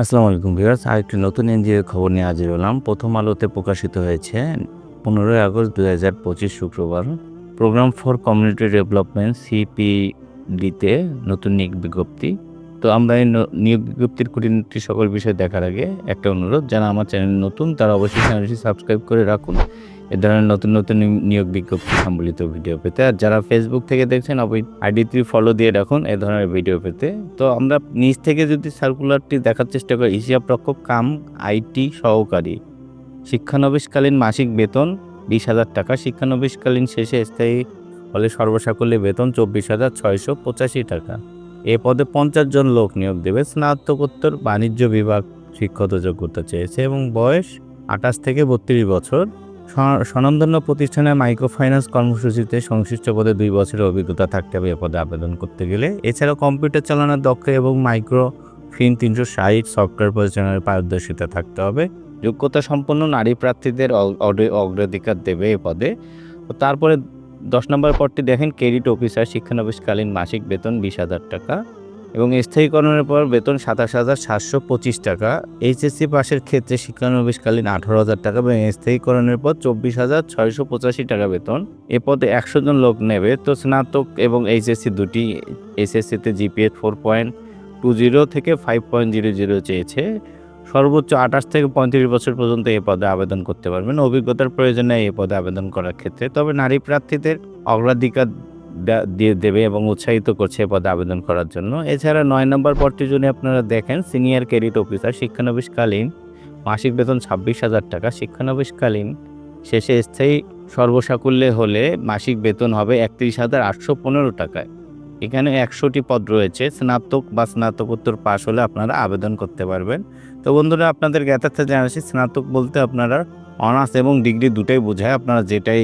আসসালামু আলাইকুম ভিউয়ার্স, আরেকটি নতুন এনজিও খবর নিয়ে হাজির হলাম। প্রথম আলোতে প্রকাশিত হয়েছে, পনেরোই আগস্ট দু হাজার পঁচিশ শুক্রবার, প্রোগ্রাম ফর কমিউনিটি ডেভেলপমেন্ট, সিপিডিতে নতুন এক বিজ্ঞপ্তি। তো আমরা এই নিয়োগ বিজ্ঞপ্তির খুঁটিনাটি সকল বিষয় দেখার আগে একটা অনুরোধ, যারা আমার চ্যানেল নতুন, তারা অবশ্যই চ্যানেলটি সাবস্ক্রাইব করে রাখুন। এ ধরনের নতুন নতুন নিয়োগ বিজ্ঞপ্তি সম্বলিত ভিডিও পেতে। আর যারা ফেসবুক থেকে দেখছেন আইডি থ্রি ফলো দিয়ে রাখুন এ ধরনের ভিডিও পেতে। তো আমরা নিজ থেকে যদি সার্কুলারটি দেখার চেষ্টা করি হিসাব রক্ষক কাম আইটি সহকারী। শিক্ষানবিশকালীন মাসিক বেতন বিশ হাজার টাকা। শিক্ষানবিশকালীন শেষে স্থায়ী হলে সর্বসাকল্যে বেতন চব্বিশ হাজার ছয়শো পঁচাশি টাকা। এ পদে পঞ্চাশ জন লোক নিয়োগ দেবে। স্নাতকোত্তর বাণিজ্য বিভাগ শিক্ষত যোগ্যতা চেয়েছে এবং বয়স আঠাশ থেকে বত্রিশ বছর। স্ব- স্বনামধন্য প্রতিষ্ঠানে মাইক্রো ফাইন্যান্স কর্মসূচিতে সংশ্লিষ্ট পদে দুই বছরের অভিজ্ঞতা থাকতে হবে এ পদে আবেদন করতে গেলে। এছাড়াও কম্পিউটার চালানোর দক্ষ এবং মাইক্রো ফিন তিনশো ষাট সফটওয়্যার পরিচালনার পারদর্শিতা থাকতে হবে। যোগ্যতা সম্পন্ন নারী প্রার্থীদের অগ্রাধিকার দেবে এ পদে। তারপরে দশ নম্বর পদটি দেখেন ক্রেডিট অফিসার শিক্ষানবিশকালীন মাসিক বেতন বিশ হাজার টাকা এবং স্থায়ীকরণের পর বেতন সাতাশ হাজার সাতশো পঁচিশ টাকা। এইচএসসি পাশের ক্ষেত্রে শিক্ষানবিশকালীন আঠারো হাজার টাকা এবং স্থায়ীকরণের পর চব্বিশ হাজার ছয়শো পঁচাশি টাকা বেতন। এ পদে একশো জন লোক নেবে। তো স্নাতক এবং এইচএসসি দুটি এসএসসিতে GPA four point two zero থেকে ফাইভ পয়েন্ট জিরো জিরো চেয়েছে। সর্বোচ্চ আঠাশ থেকে পঁয়ত্রিশ বছর পর্যন্ত এই পদে আবেদন করতে পারবেন। অভিজ্ঞতার প্রয়োজন এই পদে আবেদন করার ক্ষেত্রে। তবে নারী প্রার্থীদের অগ্রাধিকার দিয়ে দেবে এবং উৎসাহিত করছে এই পদে আবেদন করার জন্য। এছাড়া নয় নম্বর পদটি যদি আপনারা দেখেন, সিনিয়র ক্রেডিট অফিসার, শিক্ষানবিশকালীন মাসিক বেতন ছাব্বিশ হাজার টাকা। শিক্ষানবিশকালীন শেষে স্থায়ী সর্বসাকুল্যে হলে মাসিক বেতন হবে একত্রিশ হাজার আটশো পনেরো টাকায়। এখানে একশোটি পদ রয়েছে, স্নাতক বা স্নাতকোত্তর পাশ হলে আপনারা আবেদন করতে পারবেন। তো বন্ধুরা, আপনাদের জ্ঞাতার্থে জানাচ্ছি, স্নাতক বলতে আপনারা অনার্স এবং ডিগ্রি দুটাই বোঝায়, আপনারা যেটাই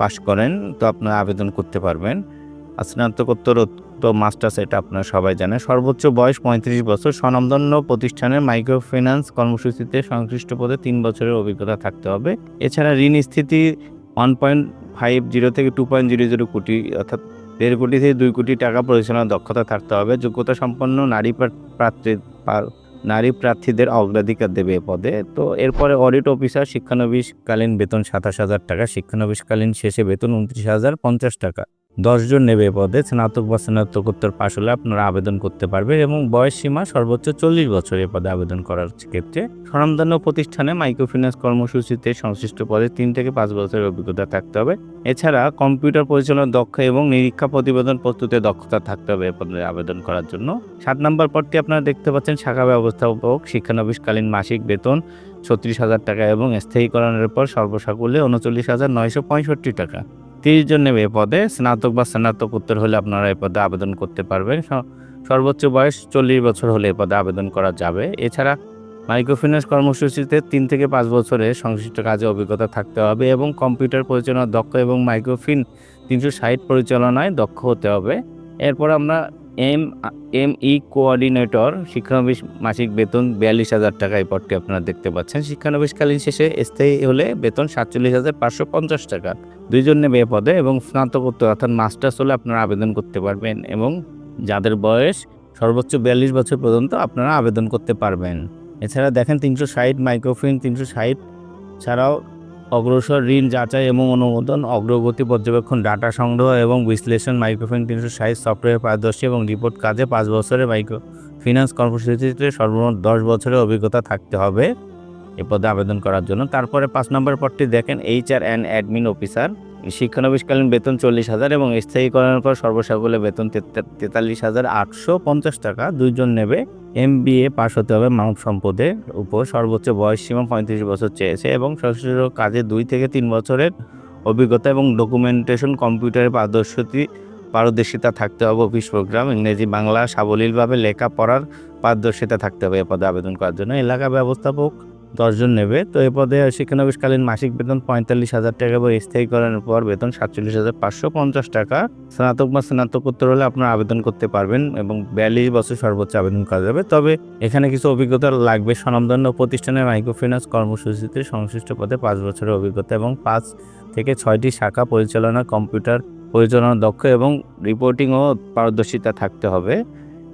পাশ করেন তো আপনারা আবেদন করতে পারবেন। আর স্নাতকোত্তর তো মাস্টার্স এটা আপনারা সবাই জানেন, সর্বোচ্চ বয়স পঁয়ত্রিশ বছর, স্বনামধন্য প্রতিষ্ঠানের মাইক্রো ফিন্যান্স কর্মসূচিতে সংশ্লিষ্ট পদে তিন বছরের অভিজ্ঞতা থাকতে হবে। এছাড়া ঋণ স্থিতি ওয়ান পয়েন্ট ফাইভ জিরো থেকে টু পয়েন্ট জিরো জিরো কোটি, অর্থাৎ দেড় কোটি থেকে দুই কোটি টাকা পরিচালনার দক্ষতা থাকতে হবে। যোগ্যতা সম্পন্ন নারী প্রার্থী নারী প্রার্থীদের অগ্রাধিকার দেবে এ পদে। তো এরপরে অডিট অফিসার শিক্ষানবিশকালীন বেতন সাতাশ হাজার টাকা, শিক্ষানবিশকালীন শেষে বেতন উনত্রিশ হাজার পঞ্চাশ টাকা। দশজন নেবে পদে, স্নাতক বা স্নাতকোত্তর পাশ হলে আপনারা আবেদন করতে পারবেন এবং বয়স সীমা সর্বোচ্চ চল্লিশ বছর এ পদে আবেদন করার ক্ষেত্রে স্বনামধন্য প্রতিষ্ঠানে মাইক্রোফিন্যান্স কর্মসূচিতে সংশ্লিষ্ট পদে তিন থেকে পাঁচ বছরের অভিজ্ঞতা থাকতে হবে। এছাড়া কম্পিউটার পরিচালনার দক্ষ এবং নিরীক্ষা প্রতিবেদন প্রস্তুতে দক্ষতা থাকতে হবে এ পদে আবেদন করার জন্য। সাত নম্বর পদটি আপনারা দেখতে পাচ্ছেন, শাখা ব্যবস্থাপক, শিক্ষানবিশকালীন মাসিক বেতন ছত্রিশ হাজার টাকা এবং স্থায়ীকরণের পর সর্বসাকুল্যে উনচল্লিশ হাজার নয়শো পঁয়ষট্টি টাকা। তিরিশ জন নেবে এ পদে। স্নাতক বা স্নাতকোত্তর হলে আপনারা এ পদে আবেদন করতে পারবেন। সর্বোচ্চ বয়স চল্লিশ বছর হলে এ পদে আবেদন করা যাবে। এছাড়া মাইক্রোফিন্যান্স কর্মসূচিতে তিন থেকে পাঁচ বছরের সংশ্লিষ্ট কাজে অভিজ্ঞতা থাকতে হবে এবং কম্পিউটার পরিচালনা দক্ষ এবং মাইক্রোফিন তিনশো ষাট পরিচালনায় দক্ষ হতে হবে। এরপর আমরা এম এম ই কোঅর্ডিনেটর, শিক্ষানবিশ মাসিক বেতন বিয়াল্লিশ হাজার টাকা এই পদটি আপনারা দেখতে পাচ্ছেন। শিক্ষানবিশকালীন শেষে স্থায়ী হলে বেতন সাতচল্লিশ হাজার পাঁচশো পঞ্চাশ টাকা। দুইজন নেবে পদে এবং স্নাতকোত্তর অর্থাৎ মাস্টার্স হলে আপনারা আবেদন করতে পারবেন এবং যাদের বয়স সর্বোচ্চ বিয়াল্লিশ বছর পর্যন্ত আপনারা আবেদন করতে পারবেন। এছাড়া দেখেন তিনশো ষাট মাইক্রোফিন তিনশো ষাট ছাড়াও অগ্রসর, ঋণ যাচাই এবং অনুমোদন, অগ্রগতি পর্যবেক্ষণ, ডাটা সংগ্রহ এবং বিশ্লেষণ, মাইক্রোফিন তিনশো ষাট, সফটওয়্যার পারদর্শী এবং রিপোর্ট কাজে পাঁচ বছরের মাইক্রো ফিনান্স কর্মসূচিতে সর্বমোট দশ বছরের অভিজ্ঞতা থাকতে হবে এ পদে আবেদন করার জন্য। তারপরে পাঁচ নম্বর পদটি দেখেন H R and admin officer. শিক্ষানবিশকালীন বেতন চল্লিশ হাজার এবং স্থায়ীকরণের পর সর্বসাকুল্যে বেতন তেতাল্লিশ হাজার আটশো পঞ্চাশ টাকা। দুইজন নেবে। এম বি এ পাস হতে হবে মানব সম্পদের উপর। সর্বোচ্চ বয়স সীমা পঁয়ত্রিশ বছর চেয়েছে এবং সংশ্লিষ্ট কাজে দুই থেকে তিন বছরের অভিজ্ঞতা এবং ডকুমেন্টেশন কম্পিউটারের পারদর্শী, পারদর্শিতা থাকতে হবে অফিস প্রোগ্রাম ইংরেজি, বাংলা সাবলীলভাবে লেখা পড়ার পারদর্শিতা থাকতে হবে এ পদে আবেদন করার জন্য। এলাকা ব্যবস্থাপক দশজন নেবে। তো এ পদে শিক্ষানবিশকালীন মাসিক বেতন পঁয়তাল্লিশ হাজার টাকা এবং স্থায়ীকরণের পর বেতন সাতচল্লিশ হাজার পাঁচশো পঞ্চাশ টাকা। স্নাতক বা স্নাতকোত্তর হলে আপনারা আবেদন করতে পারবেন এবং বিয়াল্লিশ বছর সর্বোচ্চ আবেদন করা যাবে। তবে এখানে কিছু অভিজ্ঞতা লাগবে। স্বনামধন্য প্রতিষ্ঠানের মাইক্রোফিন্যান্স কর্মসূচিতে সংশ্লিষ্ট পদে পাঁচ বছরের অভিজ্ঞতা এবং পাঁচ থেকে ছয়টি শাখা পরিচালনা, কম্পিউটার পরিচালনা দক্ষ এবং রিপোর্টিং ও পারদর্শিতা থাকতে হবে।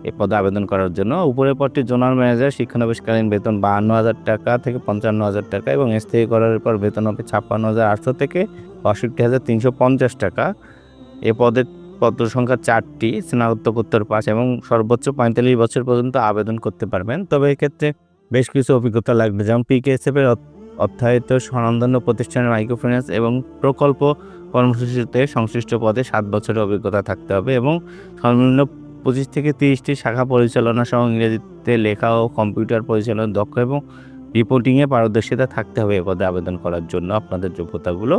এই পদে আবেদন করার জন্য। উপরের পদটি জোনাল ম্যানেজার, শিক্ষানবিশকালীন বেতন বাহান্ন হাজার টাকা থেকে পঞ্চান্ন হাজার টাকা এবং স্থায়ী করার পর বেতন হবে ছাপ্পান্ন হাজার আটশো থেকে বাষট্টি হাজার তিনশো পঞ্চাশ টাকা। এ পদের পদ সংখ্যা চারটি, স্নাতকোত্তর পাস এবং সর্বোচ্চ পঁয়তাল্লিশ বছর পর্যন্ত আবেদন করতে পারবেন। তবে এক্ষেত্রে বেশ কিছু অভিজ্ঞতা লাগবে, যেমন পিকেএসএফ এর অর্থ- অর্থায়িত স্বনামধন্য প্রতিষ্ঠানের মাইক্রোফিন্যান্স এবং প্রকল্প কর্মসূচিতে সংশ্লিষ্ট পদে সাত বছরের অভিজ্ঞতা থাকতে হবে এবং সর্বনিম্ন পঁচিশ থেকে তিরিশটি শাখা পরিচালনা সহ ইংরেজিতে লেখা ও কম্পিউটার পরিচালনা দক্ষ এবং রিপোর্টিংয়ে পারদর্শিতা থাকতে হবে এ পদে আবেদন করার জন্য আপনাদের যোগ্যতাগুলো।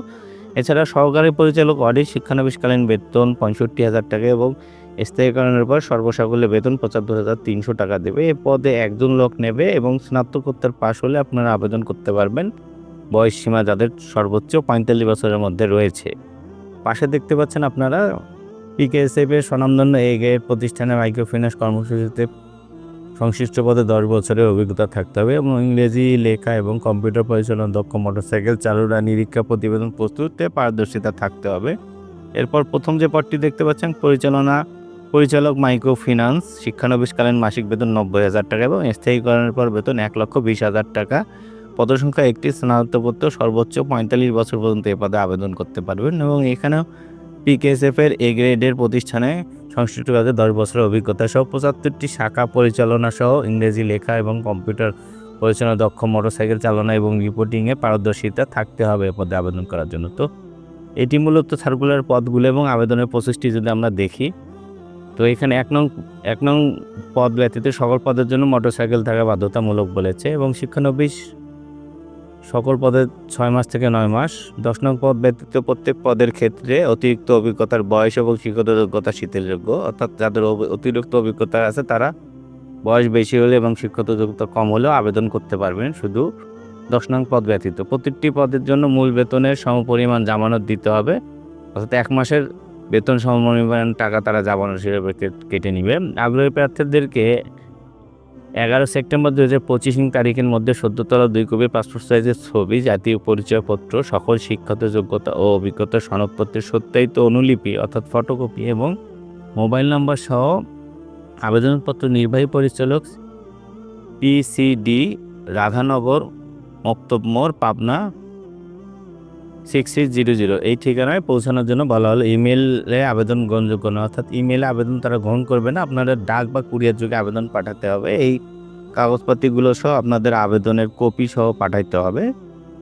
এছাড়া সহকারী পরিচালক অডিট, শিক্ষানবিশকালীন বেতন পঁয়ষট্টি হাজার টাকা এবং স্থায়ীকরণের পর সর্বসাকল্যে বেতন পঁচাত্তর হাজার তিনশো টাকা দেবে। এ পদে একজন লোক নেবে এবং স্নাতকোত্তর পাশ হলে আপনারা আবেদন করতে পারবেন। বয়স সীমা যাদের সর্বোচ্চ পঁয়তাল্লিশ বছরের মধ্যে রয়েছে। পাশে দেখতে পাচ্ছেন আপনারা পিকেএসএফ এর স্বনামধন্য এ গ্রেড প্রতিষ্ঠানে মাইক্রোফিন্যান্স কর্মসূচিতে সংশ্লিষ্ট পদে দশ বছরের অভিজ্ঞতা থাকতে হবে এবং ইংরেজি লেখা এবং কম্পিউটার পরিচালনা, দক্ষ মোটরসাইকেল চালুরা নিরীক্ষা প্রতিবেদন প্রস্তুতে পারদর্শিতা থাকতে হবে। এরপর প্রথম যে পদটি দেখতে পাচ্ছেন, পরিচালনা পরিচালক মাইক্রো শিক্ষানবিশকালীন মাসিক বেতন নব্বই হাজার টাকা এবং স্থায়ীকরণের পর বেতন এক লক্ষ বিশ হাজার টাকা। পদসংখ্যা একটি স্নাতকোত্তর সর্বোচ্চ পঁয়তাল্লিশ বছর পর্যন্ত এ পদে আবেদন করতে পারবেন এবং এখানেও পিকেএসএফ এর এ গ্রেডের প্রতিষ্ঠানে সংশ্লিষ্ট কাজে দশ বছরের অভিজ্ঞতা সহ পঁচাত্তরটি শাখা পরিচালনা সহ ইংরেজি লেখা এবং কম্পিউটার পরিচালনা দক্ষ মোটরসাইকেল চালনা এবং রিপোর্টিংয়ে পারদর্শিতা থাকতে হবে পদে আবেদন করার জন্য। তো এটি মূলত সার্কুলার পদগুলো এবং আবেদনের প্রসেসটি যদি আমরা দেখি, তো এখানে এক নং এক নং পদ ব্যতীত সকল পদের জন্য মোটরসাইকেল থাকা বাধ্যতামূলক বলেছে এবং শিক্ষানবিশ সকল পদে ছয় মাস থেকে নয় মাস। দশ নং পদ ব্যতীত প্রত্যেক পদের ক্ষেত্রে অতিরিক্ত অভিজ্ঞতার বয়স এবং শিক্ষত যোগ্যতা শিথিলযোগ্য অর্থাৎ যাদের অতিরিক্ত অভিজ্ঞতা আছে, তারা বয়স বেশি হলে এবং শিক্ষত যোগ্যতা কম হলেও আবেদন করতে পারবেন শুধু দশ নং পদ ব্যতীত। প্রতিটি পদের জন্য মূল বেতনের সমপরিমাণ জামানত দিতে হবে। অর্থাৎ এক মাসের বেতন সমপরিমাণ টাকা তারা জামানত হিসেবে কেটে নেবে। আগ্রহী প্রার্থীদেরকে এগারো সেপ্টেম্বর দু হাজার পঁচিশ তারিখের মধ্যে সদ্যতলা দুই কপি পাসপোর্ট সাইজের ছবি, জাতীয় পরিচয়পত্র, সকল শিক্ষাগত যোগ্যতা ও অভিজ্ঞতা সনদপত্রের সত্যায়িত অনুলিপি অর্থাৎ ফটোকপি এবং মোবাইল নম্বর সহ আবেদনপত্র নির্বাহী পরিচালক PCD Radhanagar, Maktab Pabna six six zero zero এই ঠিকানায় পৌঁছানোর জন্য বলা হলো ইমেলে আবেদন গ্রহণযোগ্য নয়। অর্থাৎ ইমেলে আবেদন তারা গ্রহণ করবে না। আপনারা ডাক বা কুরিয়ার যুগে আবেদন পাঠাতে হবে। এই কাগজপাতিগুলো সহ আপনাদের আবেদনের কপি সহ পাঠাইতে হবে।